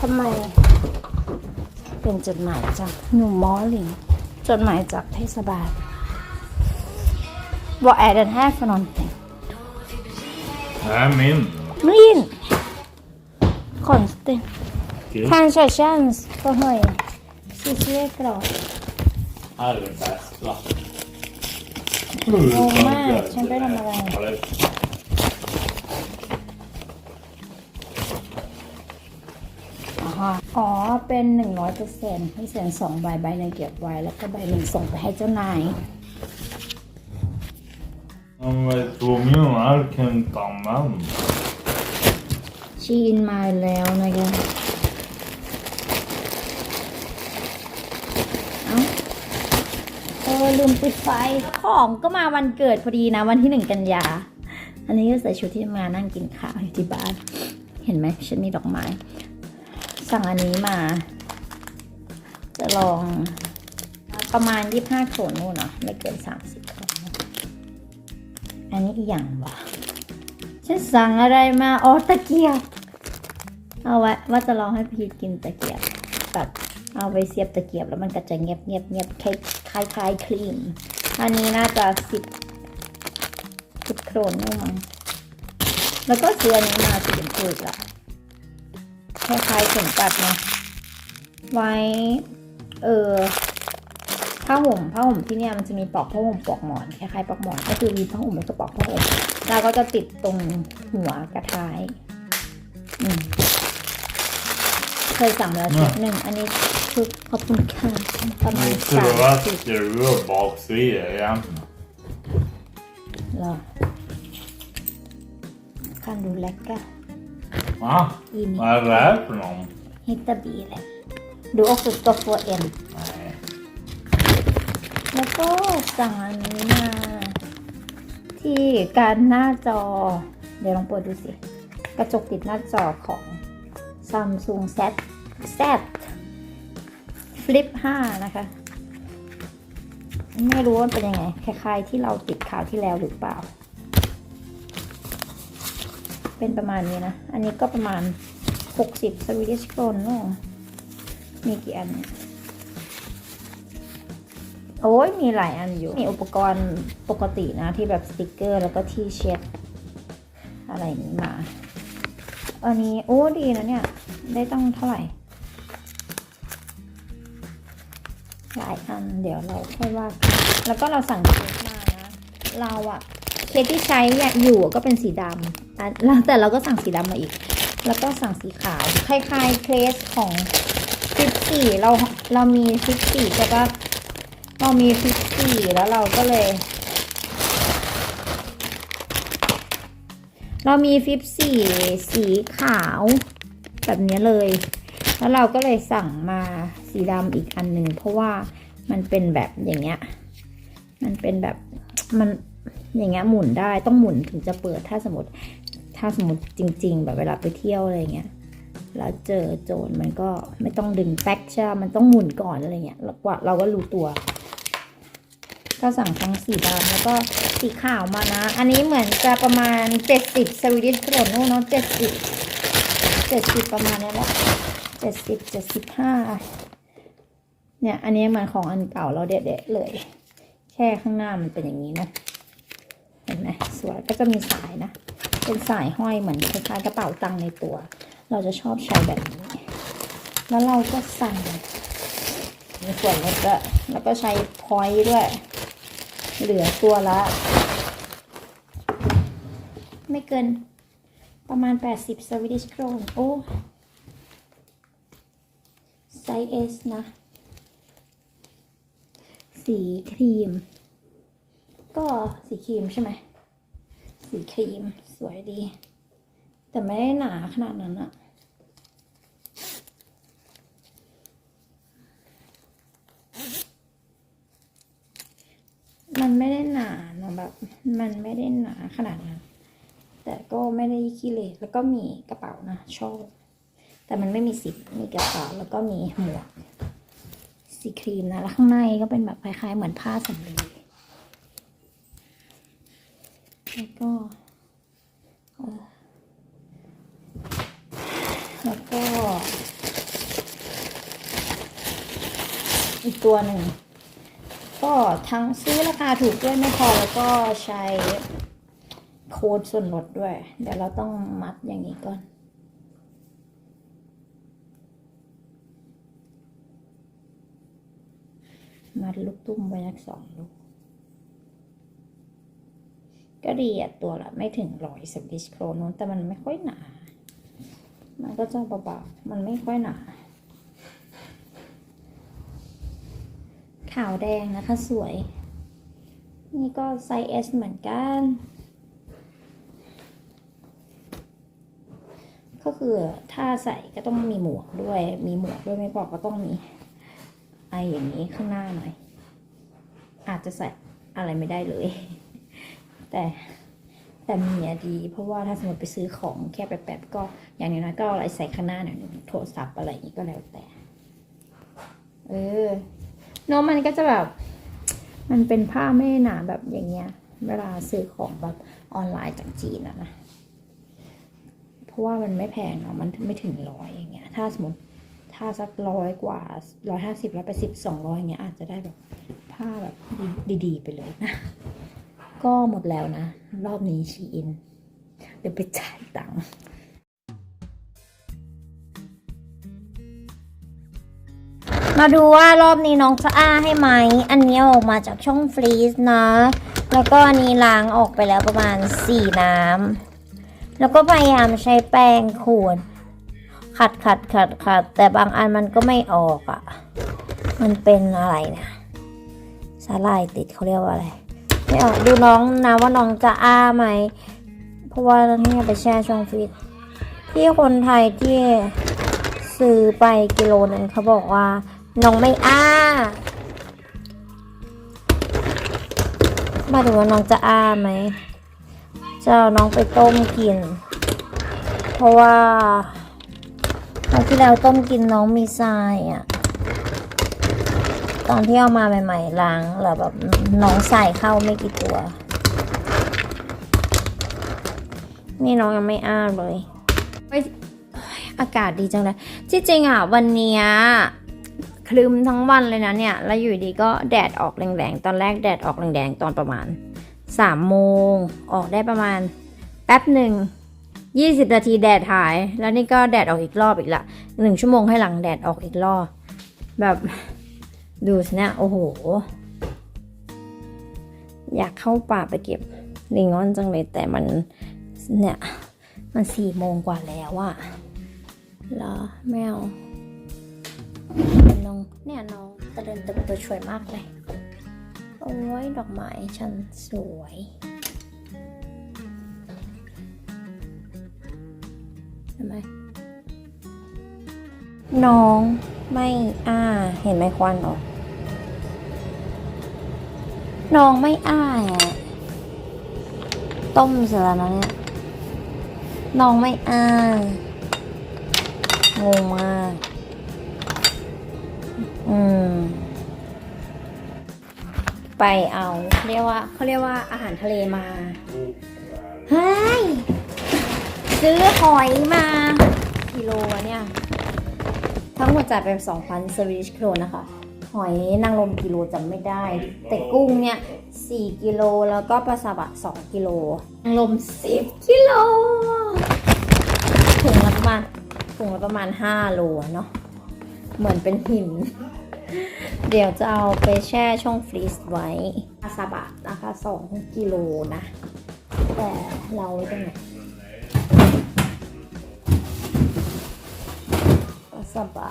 ทำไม เป็นจดหมายจากหนุ่มมอหลิงจดหมายจากเทศบาลบอกแอดเดนแฮฟนอนติง Nej, min. Min! Konstigt. Gud. Kanske känns för höj. Sisseklar. Här är det bästa. Åh, nej, kände de med den? Har det อ๋อ เป็นหนึ่งร้อยเปอร์เซ็นต์ให้เซ็นสองใบใบหนึ่งเก็บไว้ แล้วก็ใบหนึ่งส่งไปให้เจ้านาย Man vet två miljoner kan ta man. ชีนมาแล้วนะคะเอ้าเออลืมปิดไฟ ของก็มาวันเกิดพอดีนะ วันที่หนึ่งกันยา อันนี้ก็ใส่ชุดที่ทำงานนั่งกินข้าวอยู่ที่บ้าน เห็นไหมฉันมีดอกไม้ สั่งอันนี้มา จะลองประมาณยี่ห้าโขนนู่นเนาะไม่เกินสามสิบโขนอันนี้อีกอย่างวะฉันสั่งอะไรมาอ๋อตะเกียบ เอาไว้ว่าจะลองให้พีทกินตะเกียบแบบเอาไปเสียบตะเกียบแล้วมันก็จะเงียบเงียบเงียบคล้ายคล้ายคลายครีม อันนี้น่าจะสิบสิบโครนนี่มั้งแล้วก็ซื้ออันนี้มาสีชมพูละ คล้ายๆเข็มกัดเนาะไว้ เออผ้าห่มผ้าห่มที่เนี่ยมันจะมีปลอกผ้าห่มปลอกหมอนคล้ายๆปลอกหมอนก็คือมีผ้าห่มแล้วก็ปลอกผ้าห่มแล้วก็จะติดตรงหัวกระท้ายอืมเคยสั่งแล้วชุดหนึ่งอันนี้คือขอบคุณค่ะประมาณ Det สาม skulle vara สิบ skruvar baksida igen. เหรอ kan du lägga Va? i min Vad är det här för någon? hitta bilen du också ska få en Nej. แล้วก็สั่งอันนี้มาที่การหน้าจอ เดี๋ยวลองเปิดดูสิ กระจกติดหน้าจอของ Samsung Z Z Flip 5 นะคะ ไม่รู้ว่ามันเป็นยังไง คล้ายๆที่เราติดข่าวที่แล้วหรือเปล่า เป็นประมาณนี้นะ อันนี้ก็ประมาณ 60 Swedish kron เนอะมีกี่อันเนี่ยโอ้ยมีหลายอันอยู่ มีอุปกรณ์ปกตินะที่แบบสติกเกอร์แล้วก็ที่เช็ด อะไรนี้มา อันนี้โอ้ดีนะเนี่ย ได้ตั้งเท่าไหร่ หลายอันเดี๋ยวเราค่อยว่า แล้วก็เราสั่งเคสมานะ เราอะ เคสที่ใช้อยู่ก็เป็นสีดำแล้วแต่เราก็สั่งสีดำมาอีก แล้วก็สั่งสีขาวคล้ายๆเคสของฟิปสี่เราเรามีฟิปสี่ใช่ปะเรามีฟิปสี่แล้วเราก็เลย เรามีฟิปสี่สีขาวแบบนี้เลย แล้วเราก็เลยสั่งมาสีดำอีกอันหนึ่งเพราะว่ามันเป็นแบบอย่างเงี้ย มันเป็นแบบมัน อย่างเงี้ยหมุนได้ต้องหมุนถึงจะเปิดถ้าสมมติถ้าสมมติจริง ๆ แบบเวลาไปเที่ยวอะไรเงี้ยแล้วเจอโจรมันก็ไม่ต้องดึงแป๊กใช่มันต้องหมุนก่อนอะไรเงี้ยแล้วกว่าเราก็รู้ตัว ก็สั่งทั้งสีดำแล้วก็สีขาวมานะ อันนี้เหมือนจะประมาณ 70สวีดิชโครนเนาะ70 70ประมาณนี้แหละ70 75เนี่ย อันนี้มือนของอันเก่าเราเด็ดๆเลย แค่ข้างหน้ามันเป็นอย่างนี้นะ ห็นไหมสวยก็จะมีสายนะ เป็นสายห้อยเหมือนคล้ายๆกระเป๋าตังในตัว เราจะชอบใช้แบบนี้ แล้วเราก็สั่งมีส่วนลดด้วยแล้วก็ใช้พอยต์ด้วย เหลือตัวละ ไม่เกินประมาณ 80สวีดิชโครนโอ้ไซส์ S นะ สีครีม ก็สีครีมใช่ไหม สีครีมสวยดี แต่ไม่ได้หนาขนาดนั้นอะมันไม่ได้หนานะแบบ มันไม่ได้หนาขนาดนั้น แต่ก็ไม่ได้ขี้เหร่แล้วก็มีกระเป๋านะชอบ แต่มันไม่มีสิบมีกระเป๋าแล้วก็มีหมวกสีครีมนะ แล้วข้างในก็เป็นแบบคล้ายๆเหมือนผ้าสำลี แล้วก็แล้วก็ อีกตัวหนึ่ง ก็ทั้งซื้อราคาถูกด้วยไม่พอแล้วก็ใช้โค้ดส่วนลดด้วย เดี๋ยวเราต้องมัดอย่างนี้ก่อนมัดลูกตุ้มไว้สักสองลูก ก็ดีอะตัวละไม่ถึงร้อยสวิชโครนแต่มันไม่ค่อยหนา มันก็จะเบาๆมันไม่ค่อยหนา ขาวแดงนะคะสวย นี่ก็ไซส์ S เหมือนกัน ก็คือถ้าใส่ก็ต้องมีหมวกด้วย มีหมวกด้วยไม่บอกก็ต้องมีไออย่างนี้ข้างหน้าหน่อย อาจจะใส่อะไรไม่ได้เลย แต่แต่มีอะดี เพราะว่าถ้าสมมติไปซื้อของแค่แป๊บๆก็อย่างน้อยๆก็อะไรใส่ข้างหน้าหน่อยหนึ่งโทรศัพท์อะไรอย่างนี้ก็แล้วแต่ เออน้องมันก็จะแบบ มันเป็นผ้าไม่หนาแบบอย่างเงี้ย เวลาซื้อของแบบออนไลน์จากจีนอะนะเพราะว่ามันไม่แพงเนาะมันไม่ถึงร้อยอย่างเงี้ย ถ้าสมมติถ้าสักร้อยกว่าร้อยห้าสิบร้อยแปดสิบสองร้อยอย่างเงี้ยอาจจะได้แบบผ้าแบบดีๆไปเลยนะ ก็หมดแล้วนะ รอบนี้ชีอิน เดี๋ยวไปจ่ายตังค์มาดูว่ารอบนี้น้องจะอ้าให้ไหม อันนี้ออกมาจากช่องฟรีซนะ แล้วก็อันนี้ล้างออกไปแล้วประมาณ 4 น้ำ แล้วก็พยายามใช้แป้งขูดขัดขัดขัดขัดแต่บางอันมันก็ไม่ออกอะ่ะ มันเป็นอะไรนะสาลายติดเขาเรียกว่าอะไร ไม่ออกดูน้องนะว่าน้องจะอ้าไหม เพราะว่านี่ไปแช่ช่องฟรีซที่คนไทยที่ซื้อไปกิโลนึงเขาบอกว่า น้องไม่อ้ามาดูว่าน้องจะอ้าไหมจะน้องไปต้มกิน เพราะว่าครั้งที่แล้วต้มกินน้องมีทรายอะ่ะ ตอนที่เอามาใหม่ ๆ ล้างแล้วแบบน้องใส่เข้าไม่กี่ตัว นี่น้องยังไม่อ้าเลยอากาศดีจังเลยที่จริงอะวันเนี้ยคลึมทั้งวันเลยนะเนี่ย แล้วอยู่ดีก็แดดออกแรงๆ ตอนแรกแดดออกแรงๆ ตอนประมาณสามโมง ออกได้ประมาณแป๊บหนึ่งยี่สิบนาทีแดดหาย แล้วนี่ก็แดดออกอีกรอบอีกละหนึ่งชั่วโมงให้หลังแดดออกอีกรอบ แบบ ดูสินี่ยโอ้โห อยากเข้าป่าไปเก็บลิงออนจังเลยแต่มันเนี่ย มันสี่โมงกว่าแล้วอะเหรอแมวน้องเนี่ยน้องตะเดินติมตัวช่วยมากเลย โอ้ยดอกไม้ฉันสวยเห็นไหมน้องไม่อ้าเห็นไหมควันออก น้องไม่อ้าอะต้มเสร็จแล้วนะเนี่ยน้องไม่อ้างงมาก อืม ไปเอาเขาเรียกว่าเขาเรียกว่าอาหารทะเลมา เฮ้ย ซื้อหอยมากิโลเนี่ย ทั้งหมดจ่ายไป2,000สวิชโครนะคะ หอยนางรมกิโลจำไม่ได้ แต่กุ้งเนี่ย4กิโลแล้วก็ปลาซาบะ2กิโลนางรม10กิโลถุงละประมาณถุงละประมาณ5โลอะเนาะเหมือนเป็นหิน เดี๋ยวจะเอาไปแช่ช่องฟรีซไว้ปลาซาบะนะคะ2กิโลนะ แต่เราไว้ตรงไหนปลาซาบะ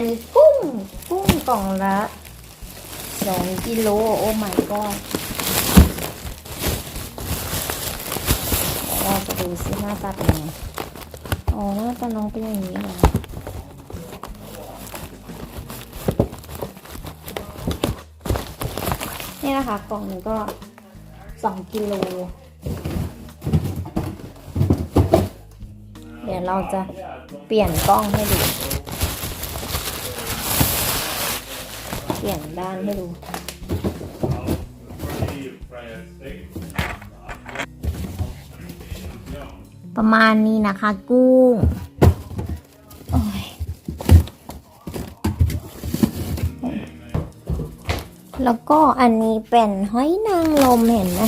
นนี้กุ้ง กุ้งกล่องละสองกิโล โอ้ my god เราจะดูซิหน้าตาเป็นยังไงอ๋อหน้าตาน้องเป็นอย่างนี้เหรอนี่นะคะ กล่องนึงก็สองกิโล เดี๋ยวเราจะเปลี่ยนกล้องให้ดูี่ยงด้านให้ดู ประมาณนี้นะคะ กุ้งแล้วก็อันนี้เป็นห้อยนางลมเห็นไหม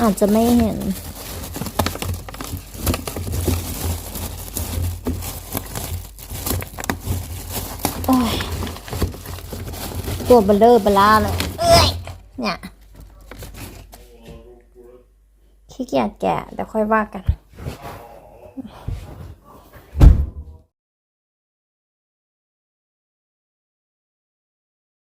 อาจจะไม่เห็น โอ้ย ตัวเบลเลอร์เบล่าเลยเอ้ยเนี่ยขี้เกียจแกะเดี๋ยวค่อยว่ากัน